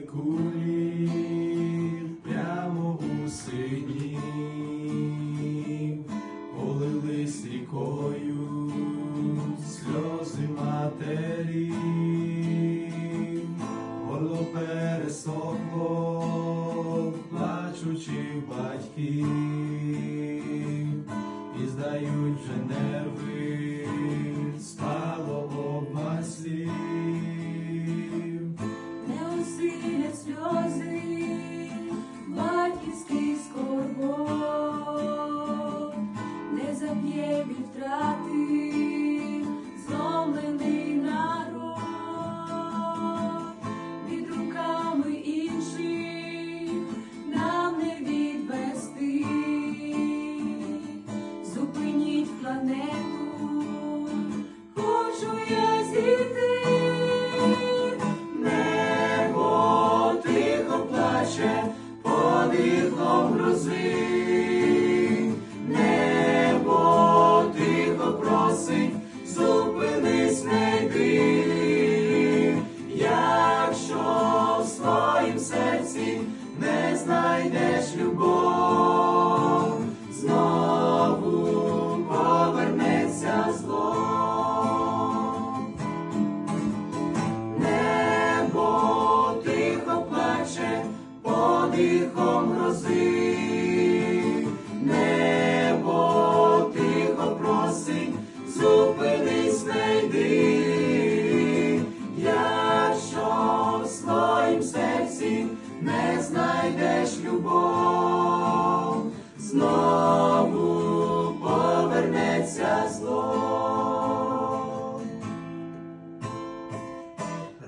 кулі прямо у сині, полились рікою сльози матері, горло пересохло, плачучи батьки, і здають вже нерви, подихом грози, подихом грози, небо тихо просить, зупинись, не йди, якщо в своїм серці не знайдеш любов, знову повернеться зло.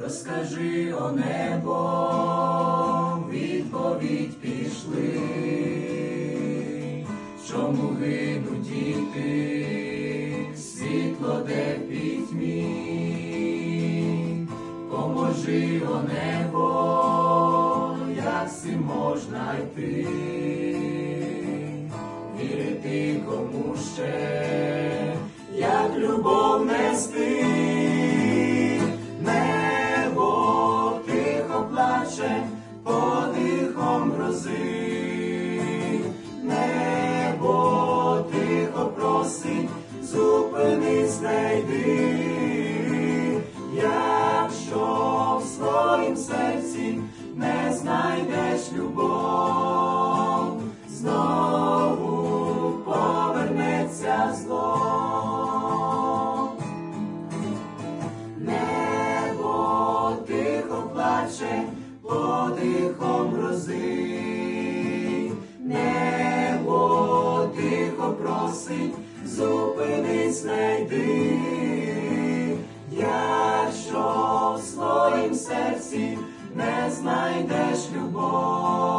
Розкажи о небо, чому діти, світло де пітьмі, поможи о небо, як си можна йти, вірити кому ще, як любов нести. Йди, якщо в своїм серці не знайдеш любов, знову повернеться зло. Небо тихо плаче подихом грози, просить, зупинись, знайди, йди, якщо в своїм серці не знайдеш любов.